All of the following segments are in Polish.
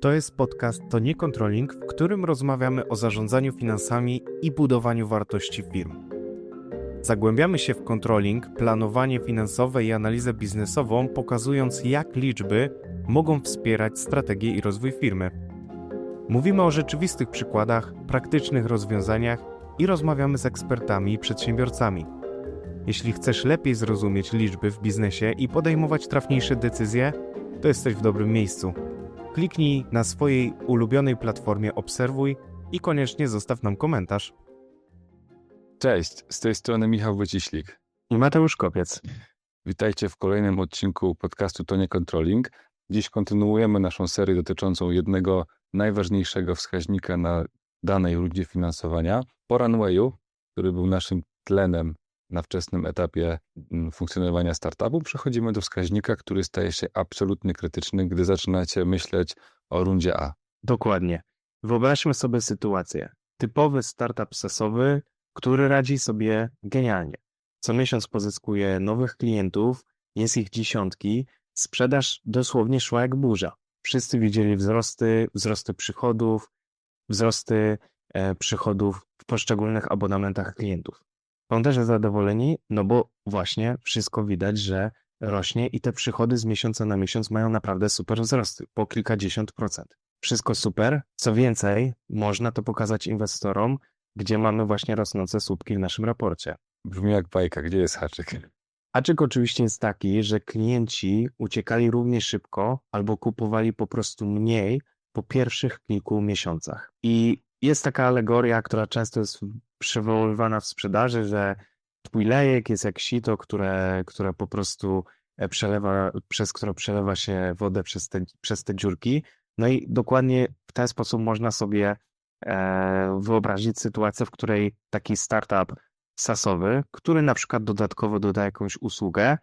To jest podcast To nie Controlling, w którym rozmawiamy o zarządzaniu finansami i budowaniu wartości firm. Zagłębiamy się w controlling, planowanie finansowe i analizę biznesową, pokazując jak liczby mogą wspierać strategię i rozwój firmy. Mówimy o rzeczywistych przykładach, praktycznych rozwiązaniach i rozmawiamy z ekspertami i przedsiębiorcami. Jeśli chcesz lepiej zrozumieć liczby w biznesie i podejmować trafniejsze decyzje, to jesteś w dobrym miejscu. Kliknij na swojej ulubionej platformie Obserwuj i koniecznie zostaw nam komentarz. Cześć, z tej strony Michał Wyciślik. I Mateusz Kopiec. Witajcie w kolejnym odcinku podcastu To nie Controlling. Dziś kontynuujemy naszą serię dotyczącą jednego najważniejszego wskaźnika na danej rundzie finansowania. Po runwayu, który był naszym tlenem na wczesnym etapie mm, funkcjonowania startupu, przechodzimy do wskaźnika, który staje się absolutnie krytyczny, gdy zaczynacie myśleć o rundzie A. Dokładnie. Wyobraźmy sobie sytuację. Typowy startup sesowy, który radzi sobie genialnie. Co miesiąc pozyskuje nowych klientów, jest ich dziesiątki, sprzedaż dosłownie szła jak burza. Wszyscy widzieli wzrosty, wzrosty przychodów, wzrosty e, przychodów w poszczególnych abonamentach klientów. Founderzy zadowoleni, no bo właśnie wszystko widać, że rośnie i te przychody z miesiąca na miesiąc mają naprawdę super wzrosty, po kilkadziesiąt procent. Wszystko super. Co więcej, można to pokazać inwestorom, gdzie mamy właśnie rosnące słupki w naszym raporcie. Brzmi jak bajka, gdzie jest haczyk? Haczyk oczywiście jest taki, że klienci uciekali równie szybko albo kupowali po prostu mniej po pierwszych kilku miesiącach. I jest taka alegoria, która często jest przywoływana w sprzedaży, że twój lejek jest jak sito, które, które po prostu e, przelewa, przez które przelewa się wodę przez te, przez te dziurki. No i dokładnie w ten sposób można sobie e, wyobrazić sytuację, w której taki startup sasowy, który na przykład dodatkowo doda jakąś usługę,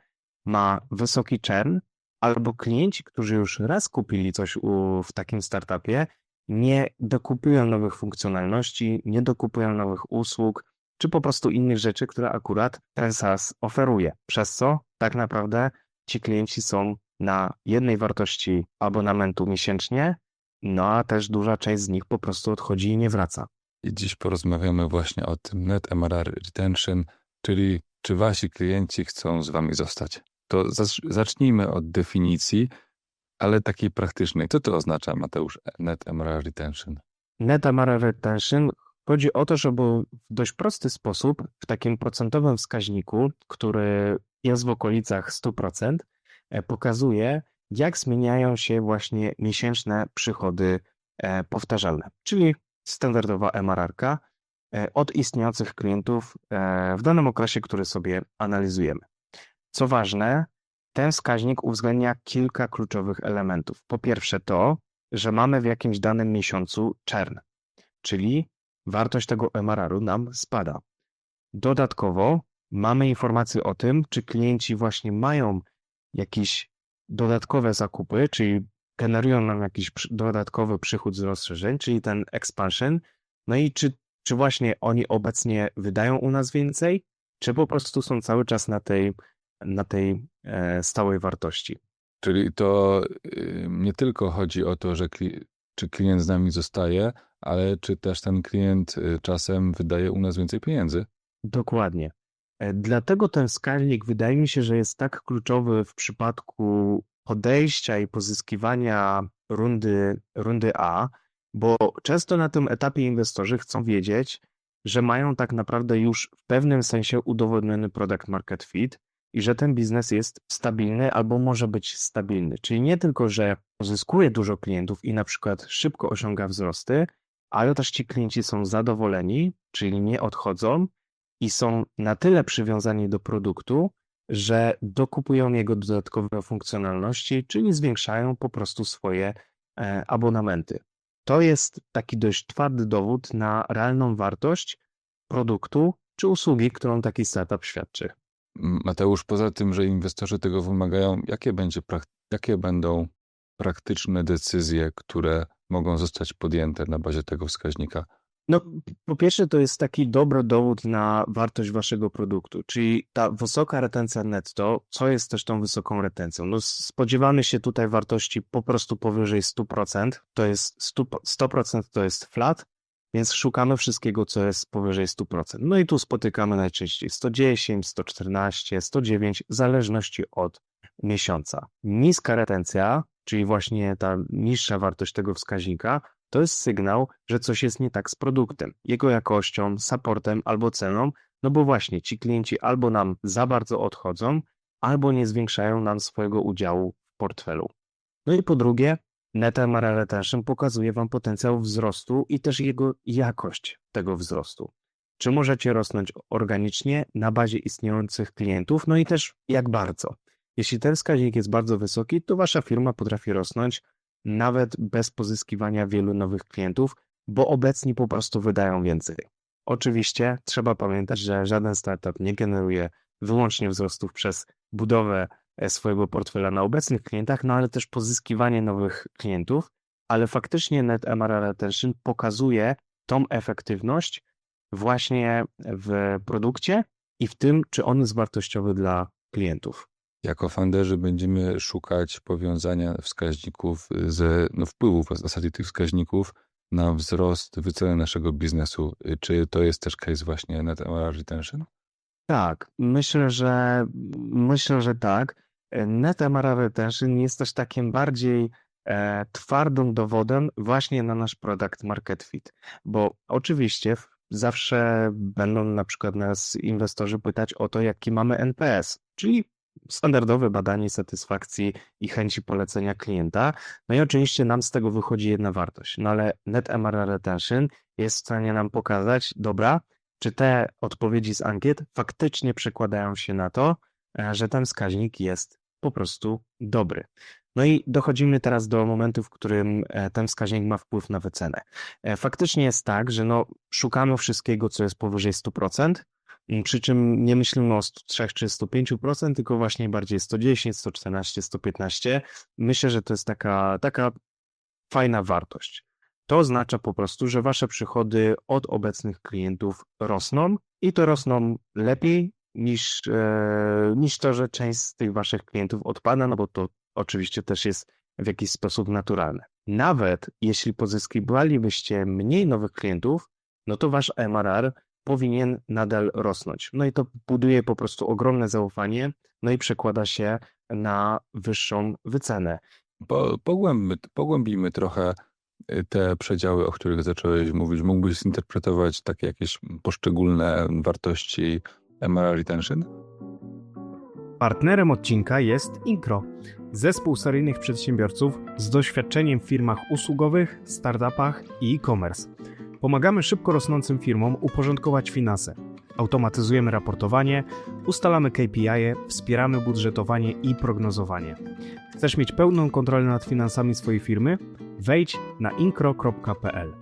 ma wysoki churn, albo klienci, którzy już raz kupili coś u, w takim startupie, nie dokupują nowych funkcjonalności, nie dokupują nowych usług, czy po prostu innych rzeczy, które akurat ten SaaS oferuje. Przez co tak naprawdę ci klienci są na jednej wartości abonamentu miesięcznie, no a też duża część z nich po prostu odchodzi i nie wraca. I dziś porozmawiamy właśnie o tym Net MRR Retention, czyli czy wasi klienci chcą z wami zostać. To zacznijmy od definicji, ale takiej praktycznej. Co to oznacza, Mateusz, Net MRR Retention? Net MRR Retention chodzi o to, żeby w dość prosty sposób, w takim procentowym wskaźniku, który jest w okolicach 100%, e, pokazuje, jak zmieniają się właśnie miesięczne przychody e, powtarzalne, czyli standardowa MRR e, od istniejących klientów w danym okresie, który sobie analizujemy. Co ważne, ten wskaźnik uwzględnia kilka kluczowych elementów. Po pierwsze to, że mamy w jakimś danym miesiącu czern, czyli wartość tego MRR-u nam spada. Dodatkowo mamy informacje o tym, czy klienci właśnie mają jakieś dodatkowe zakupy, czyli generują nam jakiś dodatkowy przychód z rozszerzeń, czyli ten expansion, no i czy, czy właśnie oni obecnie wydają u nas więcej, czy po prostu są cały czas na tej na tej stałej wartości. Czyli to y, nie tylko chodzi o to, że kli czy klient z nami zostaje, ale czy też ten klient y, czasem wydaje u nas więcej pieniędzy? Dokładnie. E, dlatego ten wskaźnik wydaje mi się, że jest tak kluczowy w przypadku podejścia i pozyskiwania rundy, rundy A, bo często na tym etapie inwestorzy chcą wiedzieć, że mają tak naprawdę już w pewnym sensie udowodniony product market fit i że ten biznes jest stabilny albo może być stabilny. Czyli nie tylko, że pozyskuje dużo klientów i na przykład szybko osiąga wzrosty, ale też ci klienci są zadowoleni, czyli nie odchodzą i są na tyle przywiązani do produktu, że dokupują jego dodatkowe funkcjonalności, czyli zwiększają po prostu swoje e, abonamenty. To jest taki dość twardy dowód na realną wartość produktu czy usługi, którą taki startup świadczy. Mateusz, poza tym, że inwestorzy tego wymagają, jakie, będzie, jakie będą praktyczne decyzje, które mogą zostać podjęte na bazie tego wskaźnika? No, po pierwsze, to jest taki dobry dowód na wartość waszego produktu, czyli ta wysoka retencja netto, co jest też tą wysoką retencją? No, spodziewamy się tutaj wartości po prostu powyżej 100%, to jest 100%, 100% to jest flat, więc szukamy wszystkiego, co jest powyżej 100%. No i tu spotykamy najczęściej 110, 114, 109, w zależności od miesiąca. Niska retencja, czyli właśnie ta niższa wartość tego wskaźnika, to jest sygnał, że coś jest nie tak z produktem, jego jakością, supportem albo ceną, no bo właśnie ci klienci albo nam za bardzo odchodzą, albo nie zwiększają nam swojego udziału w portfelu. No i po drugie, Net MRR Retention pokazuje Wam potencjał wzrostu i też jego jakość tego wzrostu. Czy możecie rosnąć organicznie na bazie istniejących klientów, no i też jak bardzo. Jeśli ten wskaźnik jest bardzo wysoki, to Wasza firma potrafi rosnąć nawet bez pozyskiwania wielu nowych klientów, bo obecni po prostu wydają więcej. Oczywiście trzeba pamiętać, że żaden startup nie generuje wyłącznie wzrostów przez budowę swojego portfela na obecnych klientach, no ale też pozyskiwanie nowych klientów, ale faktycznie Net MRR Retention pokazuje tą efektywność właśnie w produkcie i w tym, czy on jest wartościowy dla klientów. Jako funderzy będziemy szukać powiązania wskaźników ze no, wpływów w zasadzie tych wskaźników na wzrost wyceny naszego biznesu. Czy to jest też case właśnie Net MRR Retention? Tak, myślę, że myślę, że tak. Net MRR Retention jest też takim bardziej e, twardym dowodem właśnie na nasz product market fit, bo oczywiście zawsze będą na przykład nas inwestorzy pytać o to, jaki mamy NPS, czyli standardowe badanie satysfakcji i chęci polecenia klienta. No i oczywiście nam z tego wychodzi jedna wartość, no ale Net MRR Retention jest w stanie nam pokazać, dobra, czy te odpowiedzi z ankiet faktycznie przekładają się na to, e, że ten wskaźnik jest po prostu dobry. No i dochodzimy teraz do momentu, w którym e, ten wskaźnik ma wpływ na wycenę. E, faktycznie jest tak, że no, szukamy wszystkiego, co jest powyżej 100%, przy czym nie myślimy o 103 czy 105%, tylko właśnie bardziej 110, 114, 115. Myślę, że to jest taka, taka fajna wartość. To oznacza po prostu, że wasze przychody od obecnych klientów rosną i to rosną lepiej niż, e, niż to, że część z tych waszych klientów odpada, no bo to oczywiście też jest w jakiś sposób naturalne. Nawet jeśli pozyskiwalibyście mniej nowych klientów, no to wasz MRR powinien nadal rosnąć. No i to buduje po prostu ogromne zaufanie, no i przekłada się na wyższą wycenę. Po, pogłębmy, pogłębimy trochę y, te przedziały, o których zacząłeś mówić. Mógłbyś zinterpretować takie jakieś poszczególne wartości MRR Retention? Partnerem odcinka jest Incro, zespół seryjnych przedsiębiorców z doświadczeniem w firmach usługowych, startupach i e-commerce. Pomagamy szybko rosnącym firmom uporządkować finanse. Automatyzujemy raportowanie, ustalamy KPI, wspieramy budżetowanie i prognozowanie. Chcesz mieć pełną kontrolę nad finansami swojej firmy? Wejdź na inkro.pl.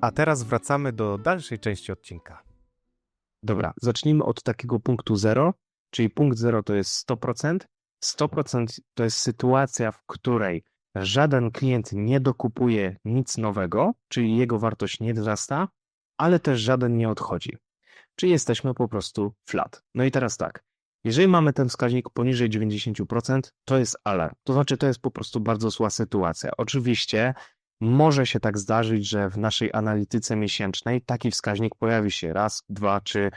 A teraz wracamy do dalszej części odcinka. Dobra, zacznijmy od takiego punktu zero, czyli punkt zero to jest 100%. 100% to jest sytuacja, w której żaden klient nie dokupuje nic nowego, czyli jego wartość nie wzrasta, ale też żaden nie odchodzi. Czyli jesteśmy po prostu flat. No i teraz tak, jeżeli mamy ten wskaźnik poniżej 90%, to jest alarm. To znaczy, to jest po prostu bardzo zła sytuacja. Oczywiście może się tak zdarzyć, że w naszej analityce miesięcznej taki wskaźnik pojawi się raz, dwa czy,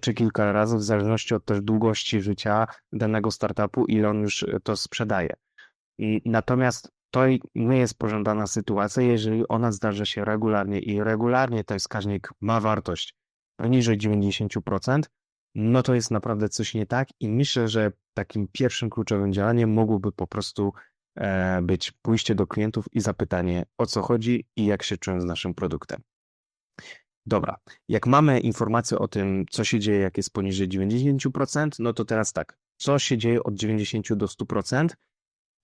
czy kilka razy, w zależności od też długości życia danego startupu, ile on już to sprzedaje. I natomiast to nie jest pożądana sytuacja, jeżeli ona zdarza się regularnie i regularnie ten wskaźnik ma wartość poniżej 90%, no to jest naprawdę coś nie tak i myślę, że takim pierwszym kluczowym działaniem mogłoby po prostu e, być pójście do klientów i zapytanie o co chodzi i jak się czują z naszym produktem. Dobra, jak mamy informację o tym, co się dzieje, jak jest poniżej 90%, no to teraz tak, co się dzieje od 90 do 100%,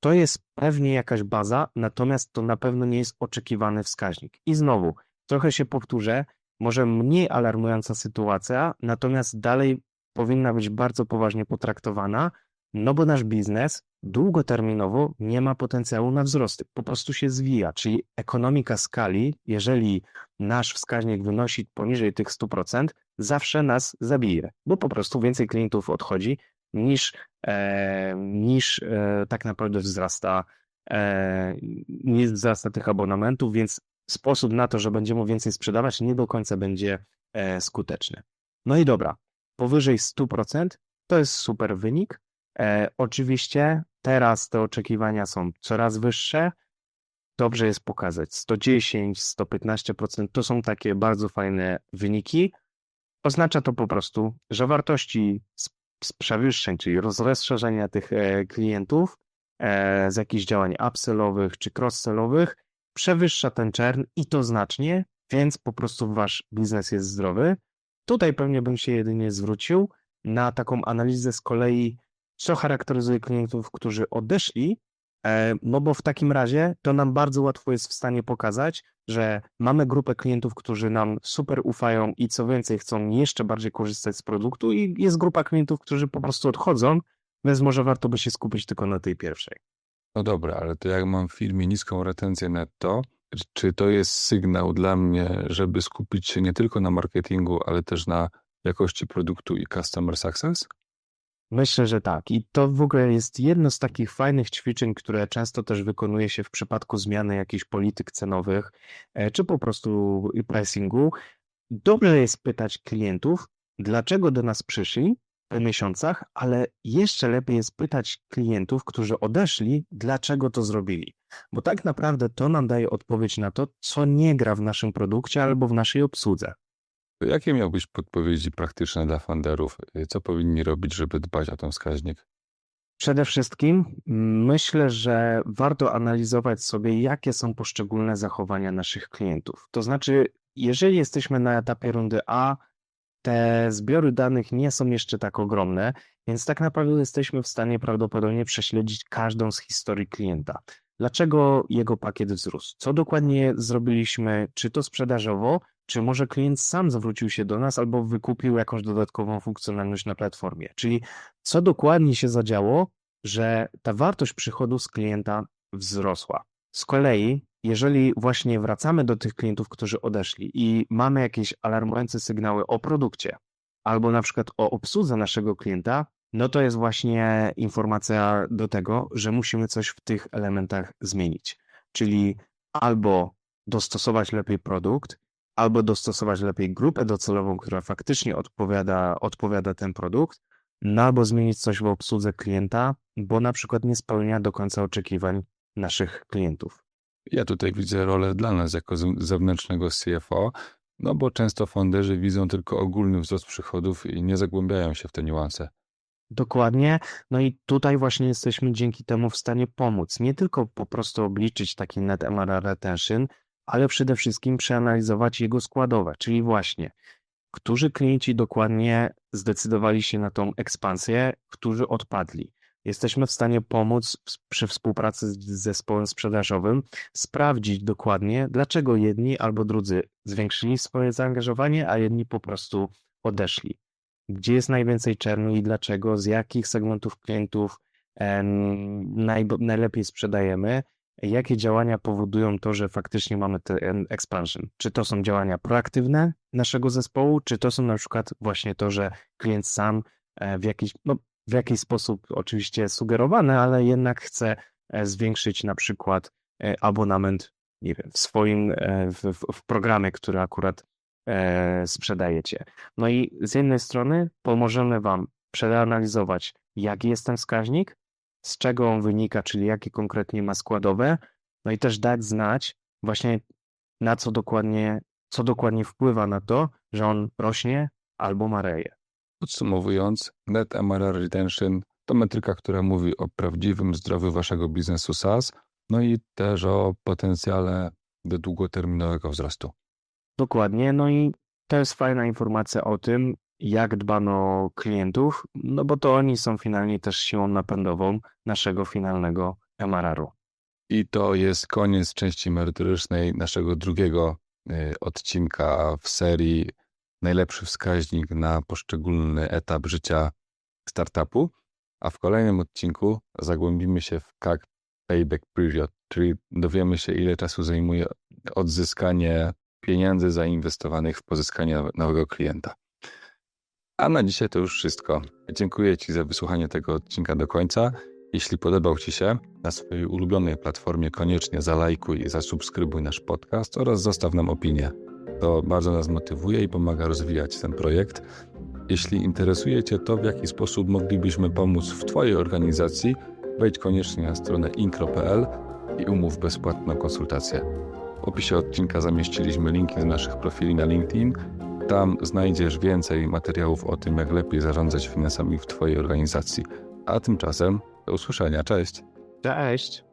to jest pewnie jakaś baza, natomiast to na pewno nie jest oczekiwany wskaźnik. I znowu, trochę się powtórzę, może mniej alarmująca sytuacja, natomiast dalej powinna być bardzo poważnie potraktowana, No bo nasz biznes długoterminowo nie ma potencjału na wzrosty, po prostu się zwija, czyli ekonomika skali, jeżeli nasz wskaźnik wynosi poniżej tych 100%, zawsze nas zabije, bo po prostu więcej klientów odchodzi niż, e, niż e, tak naprawdę wzrasta, e, nie wzrasta tych abonamentów, więc sposób na to, że będziemy więcej sprzedawać, nie do końca będzie e, skuteczny. No i dobra, powyżej 100% to jest super wynik. E, oczywiście teraz te oczekiwania są coraz wyższe. Dobrze jest pokazać 110, 115% to są takie bardzo fajne wyniki. Oznacza to po prostu, że wartości z, z przewyższeń, czyli rozszerzenia tych e, klientów e, z jakichś działań upsellowych czy cross-sellowych przewyższa ten czern i to znacznie, więc po prostu wasz biznes jest zdrowy. Tutaj pewnie bym się jedynie zwrócił na taką analizę z kolei, co charakteryzuje klientów, którzy odeszli, e, no bo w takim razie to nam bardzo łatwo jest w stanie pokazać, że mamy grupę klientów, którzy nam super ufają i co więcej chcą jeszcze bardziej korzystać z produktu i jest grupa klientów, którzy po prostu odchodzą, więc może warto by się skupić tylko na tej pierwszej. No dobra, ale to jak mam w firmie niską retencję netto, czy to jest sygnał dla mnie, żeby skupić się nie tylko na marketingu, ale też na jakości produktu i customer success? Myślę, że tak. I to w ogóle jest jedno z takich fajnych ćwiczeń, które często też wykonuje się w przypadku zmiany jakichś polityk cenowych, e, czy po prostu pricingu. Dobrze jest pytać klientów, dlaczego do nas przyszli po miesiącach, ale jeszcze lepiej jest pytać klientów, którzy odeszli, dlaczego to zrobili. Bo tak naprawdę to nam daje odpowiedź na to, co nie gra w naszym produkcie albo w naszej obsłudze. Jakie miałbyś podpowiedzi praktyczne dla funderów? Co powinni robić, żeby dbać o ten wskaźnik? Przede wszystkim myślę, że warto analizować sobie, jakie są poszczególne zachowania naszych klientów. To znaczy, jeżeli jesteśmy na etapie rundy A, te zbiory danych nie są jeszcze tak ogromne, więc tak naprawdę jesteśmy w stanie prawdopodobnie prześledzić każdą z historii klienta. Dlaczego jego pakiet wzrósł? Co dokładnie zrobiliśmy, czy to sprzedażowo, czy może klient sam zwrócił się do nas albo wykupił jakąś dodatkową funkcjonalność na platformie? Czyli co dokładnie się zadziało, że ta wartość przychodu z klienta wzrosła. Z kolei, jeżeli właśnie wracamy do tych klientów, którzy odeszli i mamy jakieś alarmujące sygnały o produkcie albo na przykład o obsłudze naszego klienta, no to jest właśnie informacja do tego, że musimy coś w tych elementach zmienić. Czyli albo dostosować lepiej produkt, albo dostosować lepiej grupę docelową, która faktycznie odpowiada, odpowiada ten produkt, no albo zmienić coś w obsłudze klienta, bo na przykład nie spełnia do końca oczekiwań naszych klientów. Ja tutaj widzę rolę dla nas jako zewnętrznego CFO, no bo często fonderzy widzą tylko ogólny wzrost przychodów i nie zagłębiają się w te niuanse. Dokładnie. No i tutaj właśnie jesteśmy dzięki temu w stanie pomóc. Nie tylko po prostu obliczyć taki net MRR retention, ale przede wszystkim przeanalizować jego składowe, czyli właśnie, którzy klienci dokładnie zdecydowali się na tą ekspansję, którzy odpadli. Jesteśmy w stanie pomóc przy współpracy z zespołem sprzedażowym sprawdzić dokładnie, dlaczego jedni albo drudzy zwiększyli swoje zaangażowanie, a jedni po prostu odeszli. Gdzie jest najwięcej czernu i dlaczego, z jakich segmentów klientów naj, najlepiej sprzedajemy, jakie działania powodują to, że faktycznie mamy ten expansion. Czy to są działania proaktywne naszego zespołu, czy to są na przykład właśnie to, że klient sam e, w jakiś, no, w jakiś sposób oczywiście sugerowane, ale jednak chce e, zwiększyć na przykład e, abonament, nie wiem, w swoim, w, w programie, który akurat sprzedajecie. No i z jednej strony pomożemy Wam przeanalizować, jaki jest ten wskaźnik, z czego on wynika, czyli jakie konkretnie ma składowe, no i też dać znać właśnie na co dokładnie, co dokładnie wpływa na to, że on rośnie albo mareje. Podsumowując, Net MRR Retention to metryka, która mówi o prawdziwym zdrowiu waszego biznesu SaaS, no i też o potencjale do długoterminowego wzrostu. Dokładnie, no i to jest fajna informacja o tym, jak dbano o klientów, no bo to oni są finalnie też siłą napędową naszego finalnego MRR-u. I to jest koniec części merytorycznej naszego drugiego y, odcinka w serii Najlepszy wskaźnik na poszczególny etap życia startupu. A w kolejnym odcinku zagłębimy się w CAC Payback Period, czyli dowiemy się, ile czasu zajmuje odzyskanie pieniędzy zainwestowanych w pozyskanie nowe- nowego klienta. A na dzisiaj to już wszystko. Dziękuję Ci za wysłuchanie tego odcinka do końca. Jeśli podobał Ci się, na swojej ulubionej platformie koniecznie zalajkuj i zasubskrybuj nasz podcast oraz zostaw nam opinię. To bardzo nas motywuje i pomaga rozwijać ten projekt. Jeśli interesuje Cię to, w jaki sposób moglibyśmy pomóc w Twojej organizacji, wejdź koniecznie na stronę inkro.pl i umów bezpłatną konsultację. W opisie odcinka zamieściliśmy linki do naszych profili na LinkedIn. Tam znajdziesz więcej materiałów o tym, jak lepiej zarządzać finansami w Twojej organizacji. A tymczasem do usłyszenia. Cześć! Cześć!